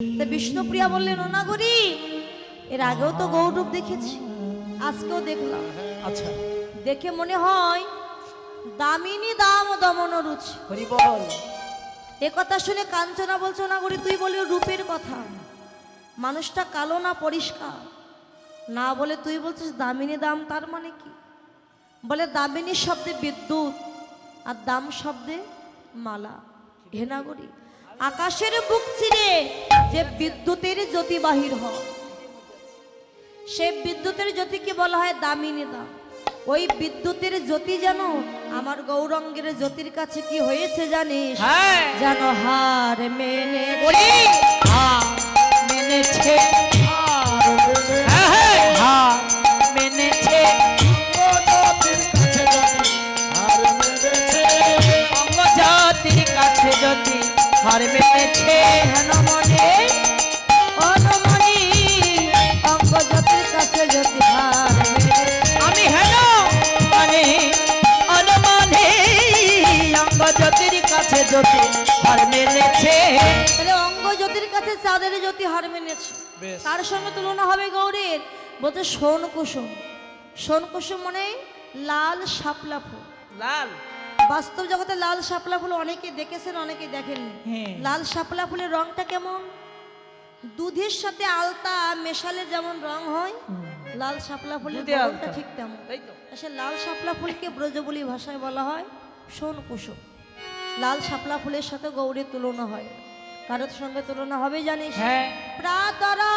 তা বিষ্ণুপ্রিয়া বললেন ওনাগরি এর আগেও তো গৌরূপ দেখেছি আজকেও দেখলাম। আচ্ছা। দেখে মনে হয় দামিনী দাম দমন রুচি। হরি বল। এ কথা শুনে কাঞ্চনা বলছো না করি তুই বলি রূপের কথা। মানুষটা কালো না পরিষ্কার। না বলে তুই বলছিস দামিনী দাম তার মানে কি? বলে দামিনী শব্দে বিদ্যুৎ আর দাম শব্দে মালা। হেনাগরি আকাশের বুক ছিঁড়ে যে বিদ্যুতের জ্যোতি বাহির হয়। সে বিদ্যুতের জ্যোতিকে বলা হয়? দামিনী দাম ওই বিদ্যুতের জ্যোতি যেন আমার গৌরঙ্গের জ্যোতির কাছে কি হয়েছে জানিস? হ্যাঁ। যেন হার মেনে মেনেছে। হেন মনে অনমনি অঙ্গ জ্যোতির কাছে যদি হার আমি হেন মানে অনুমানে অঙ্গ জাতির কাছে যদি হার মেনেছে তাহলে অঙ্গ কাছে চাঁদের জ্যোতি হার মেনেছে। তার সঙ্গে তুলনা হবে গৌরীর? বলতে সোন কুসুম সোন কুসুম মানে লাল শাপলা ফুল। লাল? বাস্তব জগতে লাল শাপলা ফুল অনেকে দেখেছেন অনেকে দেখেননি। হ্যাঁ। লাল শাপলা ফুলের রংটা কেমন? দুধের সাথে আলতা মেশালে যেমন রং হয় লাল শাপলা ফুলের রংটা ঠিক তেমন। তো। সে লাল শাপলা ফুলকে ব্রজবুলি ভাষায় বলা হয় সোন কুসুম লাল শাপলা ফুলের সাথে গৌরীর তুলনা হয়। কারোর সঙ্গে তুলনা হবে জানিস? হ্যাঁ। প্রাতরা!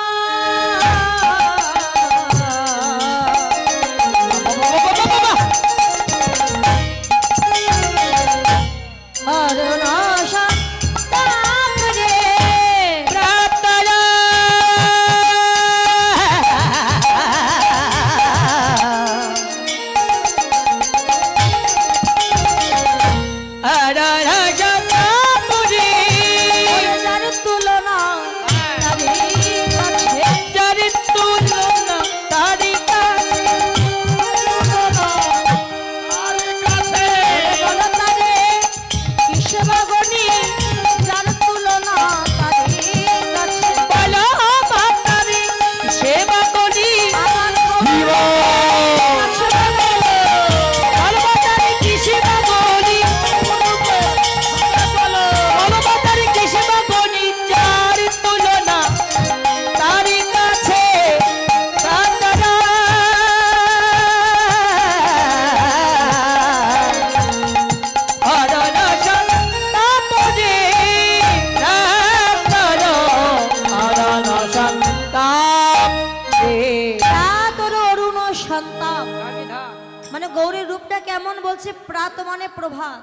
মানে গৌরীর রূপটা কেমন বলছে? প্রাত মানে প্রভাত।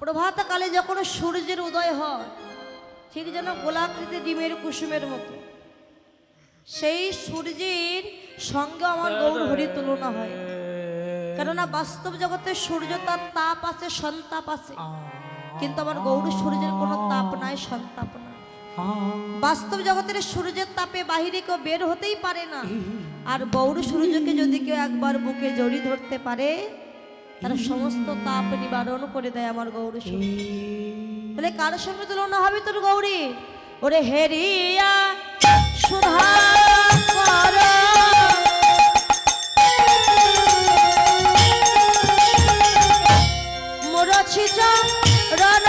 প্রভাত কালে যখন সূর্যের উদয় হয়, ঠিক যেন গোলাকৃতি ডিমের কুসুমের মতো। সেই সূর্যের সঙ্গে আমার গৌর হরি তুলনা হয়। কেননা বাস্তব জগতে সূর্য তার তাপ আছে, সন্তাপ আছে। কিন্তু আমার গৌর সূর্যের কোনো তাপ নাই, সন্তাপ নাই। বাস্তব জগতের সূর্যের তাপে বাহিরে কেউ বের হতেই পারে না। আর বৌর সূর্যকে যদি কেউ একবার বুকে জড়ি ধরতে পারে, তার সমস্ত তাপ নিবারণ করে দেয় আমার গৌর সূর্য। তাহলে কার সঙ্গে তুলনা হবে তোর গৌরী? ওরে হেরিয়া সুধা মুরছিচ রণতলে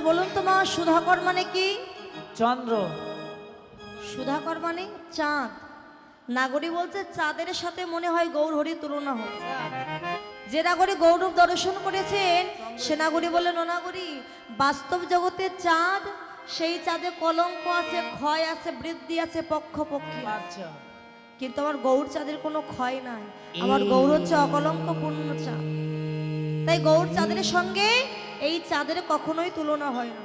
আচ্ছা বলুন তো মা সুধাকর মানে কি? চন্দ্র। সুধাকর মানে চাঁদ। নাগরী বলছে চাঁদের সাথে মনে হয় গৌর গৌরহরি তুলনা হোক যে নাগরী গৌরব দর্শন করেছেন সে নাগরী বললেন ও নাগরী বাস্তব জগতে চাঁদ সেই চাঁদে কলঙ্ক আছে ক্ষয় আছে বৃদ্ধি আছে পক্ষ পক্ষী আচ্ছা। কিন্তু আমার গৌর চাঁদের কোনো ক্ষয় নাই। আমার গৌর হচ্ছে অকলঙ্ক পূর্ণ চাঁদ। তাই গৌর চাঁদের সঙ্গে এই চাঁদের কখনোই তুলনা হয় না।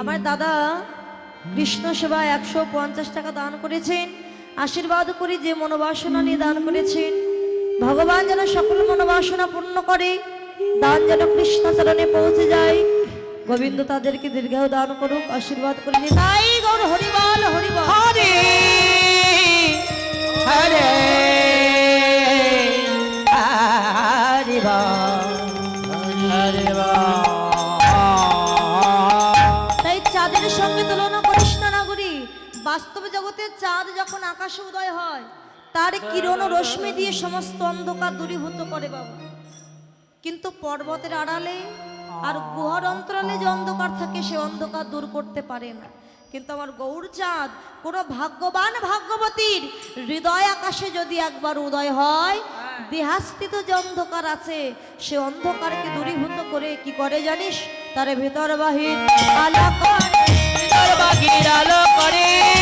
আমার দাদা কৃষ্ণ সেবা একশো পঞ্চাশ টাকা দান করেছেন, আশীর্বাদ করি যে মনোবাসনা নিয়ে দান করেছেন। ভগবান যেন সকল মনোবাসনা পূর্ণ করে, দান যেন কৃষ্ণচরণে পৌঁছে যায়। গোবিন্দ তাদেরকে দীর্ঘায়ু দান করুক, আশীর্বাদ করে নি তাই হরিবল হরিবল। হরে হরে হরে। বাস্তব জগতে চাঁদ যখন আকাশে উদয় হয় তার কিরণ রশ্মি দিয়ে সমস্ত অন্ধকার দূরীভূত করে বাবা। কিন্তু পর্বতের আড়ালে আর গুহার অন্তরালে যে অন্ধকার থাকে সে অন্ধকার দূর করতে পারে না। কিন্তু আমার গৌর চাঁদ কোনো ভাগ্যবান ভাগ্যবতীর হৃদয় আকাশে যদি একবার উদয় হয় দেহাস্থিত যে অন্ধকার আছে সে অন্ধকারকে দূরীভূত করে কি করে জানিস? তার ভেতর বাহির আলা করে। আলো করে।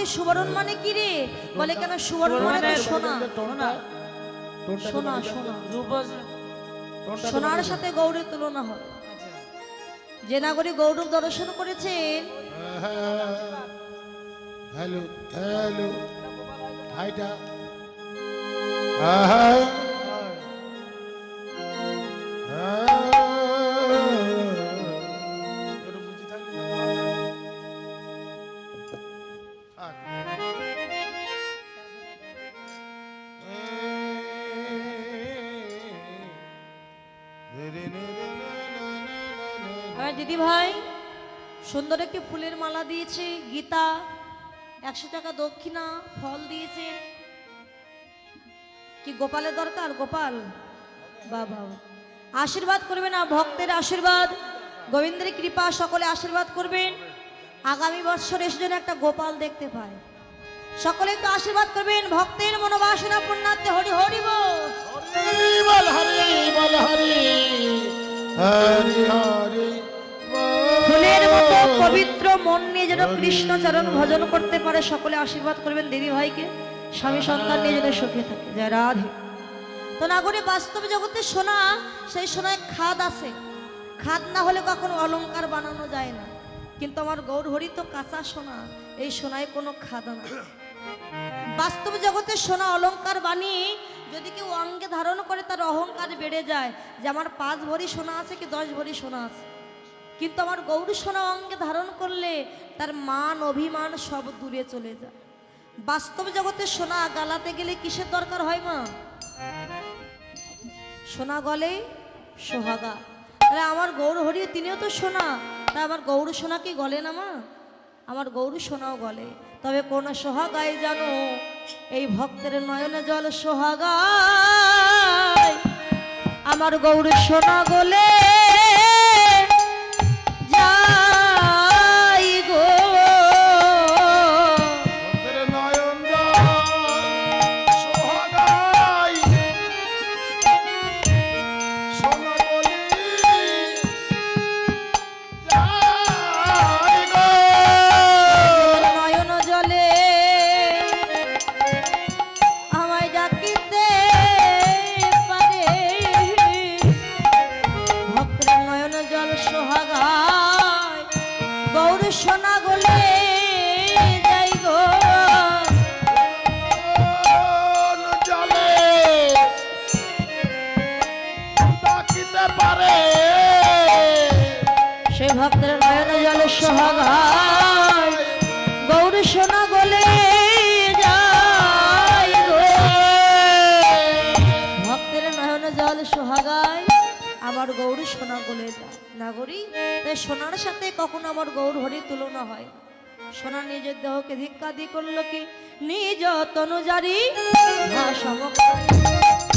ওনাগরি সুবরণ মানে কি রে? বলে কেন সুবরণ মানে তো সোনা। সোনা সোনা। সোনার সাথে গৌরের তুলনা হয়। যে নাগরিক গৌরব দর্শন করেছেন হ্যালো হ্যালো। হাইটা। আহা। দিদি ভাই সুন্দর একটি ফুলের মালা দিয়েছে, গীতা, একশো টাকা দক্ষিণা, ফল দিয়েছে। কি গোপালের দরকার? গোপাল? বাবা আশীর্বাদ করবেন আর ভক্তের আশীর্বাদ। গোবিন্দের কৃপা সকলে আশীর্বাদ করবেন। আগামী বছর এসে যেন একটা গোপাল দেখতে পায়। সকলে একটু আশীর্বাদ করবেন, ভক্তের মনোবাসনা পুণ্যার্থে হরি হরি বল, হরি। হরি হরি। ফুলের মতো পবিত্র মন নিয়ে যেন কৃষ্ণচরণ ভজন করতে পারে সকলে আশীর্বাদ করবেন দিদি ভাইকে। স্বামী সন্তান নিয়ে যেন সুখে থাকে। জয় রাধে। তো নাগরিক বাস্তব জগতে সোনা সেই সোনায় খাদ আছে। খাদ না হলে কখনো অলংকার বানানো যায় না। কিন্তু আমার গৌর হরি তো কাঁচা সোনা এই সোনায় কোনো খাদ না। বাস্তব জগতে সোনা অলঙ্কার বানিয়ে যদি কেউ অঙ্গে ধারণ করে তার অহংকার বেড়ে যায় যে আমার পাঁচ ভরি সোনা আছে কি দশ ভরি সোনা আছে? কিন্তু আমার গৌরী সোনা অঙ্গে ধারণ করলে তার মান, অভিমান সব দূরে চলে যায়। বাস্তব জগতে সোনা গালাতে গেলে কিসের দরকার হয় মা? সোনা গলে সোহাগা। তাহলে আমার গৌর হরি তিনিও তো সোনা। তা আমার গৌর সোনা কি গলে না মা? আমার গৌর সোনাও গলে। তবে কোন সোহাগায় জানো, এই ভক্তের নয়নে জল সোহাগায় আমার গৌর সোনা গলে ভক্তের নয়ন জল সোহাগায় গৌর সোনা গলে গো। ভক্তের নয়ন জল সোহাগায় আমার গৌর সোনা গলে যায়। নাগরী তাই সোনার সাথে কখনো আমার গৌর হরির তুলনা হয় সোনা নিজের দেহকে ধিক্কা দিয়ে করল কি? নিজ তনুজারি ভাষা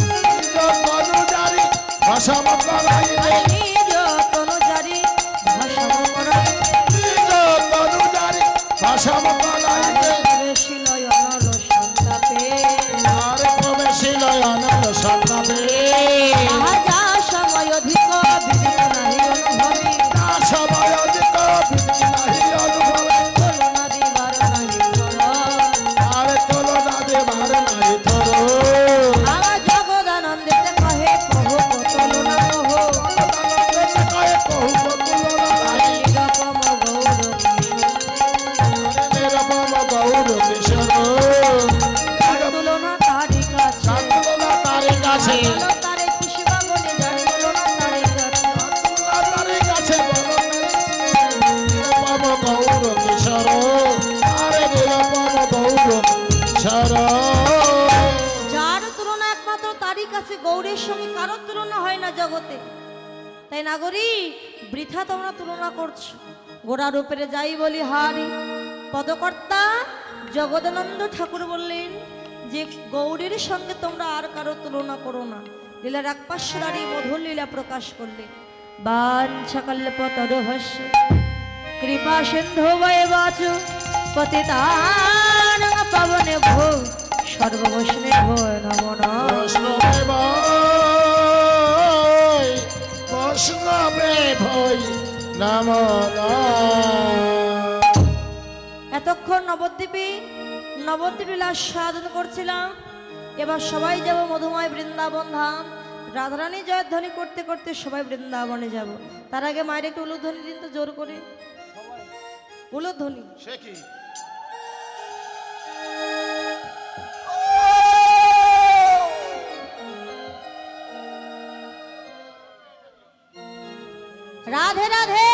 নিজ তনুজারি নিজ অনুযারী ভাষা মতলাইলে কারোর তুলনা হয় না জগতে। তাই নাগরী বৃথা তোমরা তুলনা করছ। গোড়া রূপের যাই বলি হারি। পদকর্তা জগদানন্দ ঠাকুর বললেন, যে গৌরীর সঙ্গে তোমরা আর কারও তুলনা করো না। লীলার একপাশ্বরারি মধুর লীলা প্রকাশ করলেন বাঞ্ছা কল্পতরুহস্য কৃপা সিন্ধু বাচু, পতিতান পাবনে ভো সর্ববৈষ্ণে ভো নমো নমঃ। বৈষ্ণবে ভয় ভয় এতক্ষণ নবদ্বীপে নবদ্বীপ লীলা সাধন করছিলাম। এবার সবাই যাব মধুময় বৃন্দাবন ধাম রাধারানী জয়ধ্বনি করতে করতে সবাই বৃন্দাবনে যাব। তার আগে মায়ের একটু উলুধ্বনি দিন তো জোর করে। উলুধ্বনি? সে কি? রাধে রাধে।